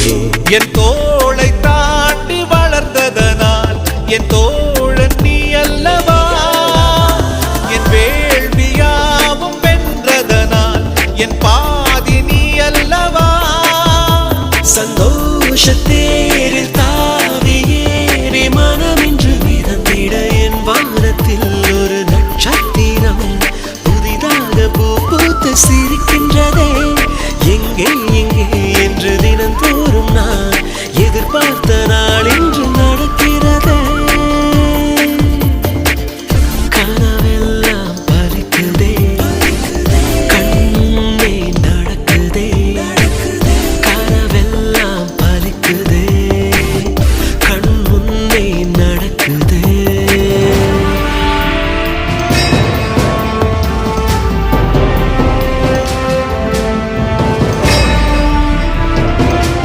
என் தோளை தாண்டி வளர்ந்ததனால் என் தோழன் நீ அல்லவா? என் வேள்வியாவும் வென்றதனால் என் பாதி நீ அல்லவா? சந்தோஷத்தேரில் தாவி ஏறி மனமின்று மிதந்திட என் வானத்தில் ஒரு நட்சத்திரம். புதிதாக பூ பூத்து சிரிக்கின்றதே. எங்கே